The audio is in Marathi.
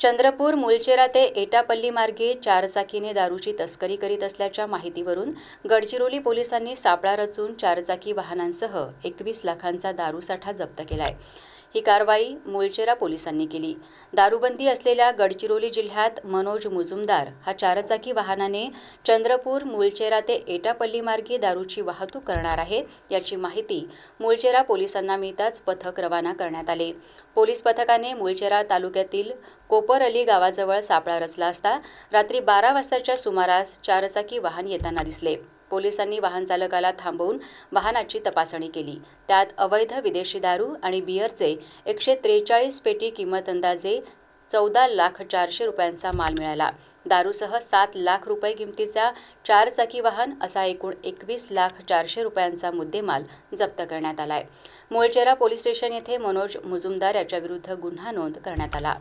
चंद्रपूर मुलचेरा ते एटापल्ली मार्गे चारचाकीने दारूची तस्करी करीत असल्याच्या माहितीवरून गडचिरोली पोलिसांनी सापळा रचून चारचाकी वाहनांसह एकवीस लाखांचा दारूसाठा जप्त केला आहे ही कारवाई मुलचेरा पोलिसांनी केली. दारूबंदी असलेल्या गडचिरोली जिल्ह्यात मनोज मुजुमदार हा चारचाकी वाहनाने चंद्रपूर मुलचेरा ते एटापल्ली मार्गे दारूची वाहतूक करणार आहे याची माहिती मुलचेरा पोलिसांना मिळताच पथक रवाना करण्यात आले. पोलीस पथकाने मुलचेरा तालुक्यातील कोपरअली गावाजवळ सापळा रचला असता रात्री बारा वाजताच्या सुमारास चारचाकी वाहन येताना दिसले. पोलिसांनी वाहनचालकाला थांबवून वाहनाची तपासणी केली. त्यात अवैध विदेशी दारू आणि बिअरचे एकशे त्रेचाळीस पेटी किंमत अंदाजे चौदा लाख चारशे रुपयांचा माल मिळाला. दारूसह सात लाख रुपये किमतीचा चारचाकी वाहन असा एकूण एकवीस लाख चारशे रुपयांचा मुद्देमाल जप्त करण्यात आलाय. मोळचेरा पोलीस स्टेशन येथे मनोज मुजुमदार याच्याविरुद्ध गुन्हा नोंद करण्यात आला.